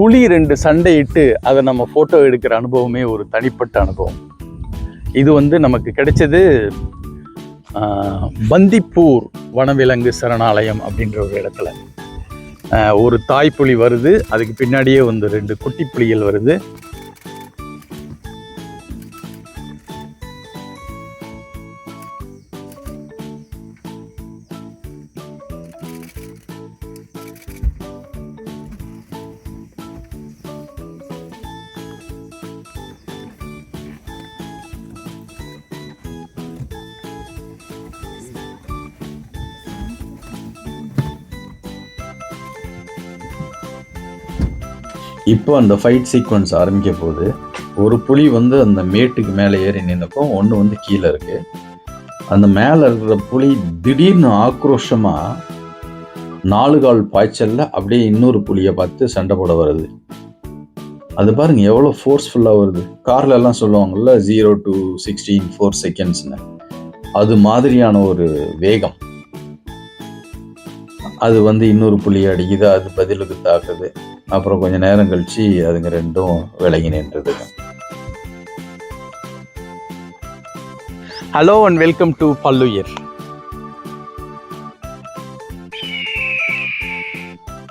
புலி ரெண்டு சண்டையிட்டு அதை நம்ம ஃபோட்டோ எடுக்கிற அனுபவமே ஒரு தனிப்பட்ட அனுபவம். இது வந்து நமக்கு கிடைச்சது பந்திப்பூர் வனவிலங்கு சரணாலயம் அப்படின்ற ஒரு இடத்துல. ஒரு தாய் புலி வருது அதுக்கு பின்னாடியே வந்து ரெண்டு குட்டி புலிகள் வருது. இப்போ அந்த ஃபைட் சீக்வன்ஸ் ஆரம்பிக்க போகுது ஒரு புலி வந்து அந்த மேட்டுக்கு மேலே ஏறி நின்னப்போ ஒன்று வந்து கீழே இருக்கு. அந்த மேலே இருக்கிற புலி திடீர்னு ஆக்ரோஷமாக நாலு கால் பாய்ச்சலில் அப்படியே இன்னொரு புலியை பார்த்து சண்டை போட வருது. அது பாருங்கள் எவ்வளோ ஃபோர்ஸ்ஃபுல்லாக வருது. கார்லெல்லாம் சொல்லுவாங்கள்ல ஜீரோ டு சிக்ஸ்டீன் ஃபோர் செகண்ட்ஸ்னு அது மாதிரியான ஒரு வேகம். அது வந்து இன்னொரு புலி அடிக்குது அது பதிலுக்கு தாக்குது. அப்புறம் கொஞ்ச நேரம் கழிச்சு அதுங்க ரெண்டும் விலகி நின்றுதுங்க ஹலோ அண்ட் வெல்கம் டு பல்லுயர்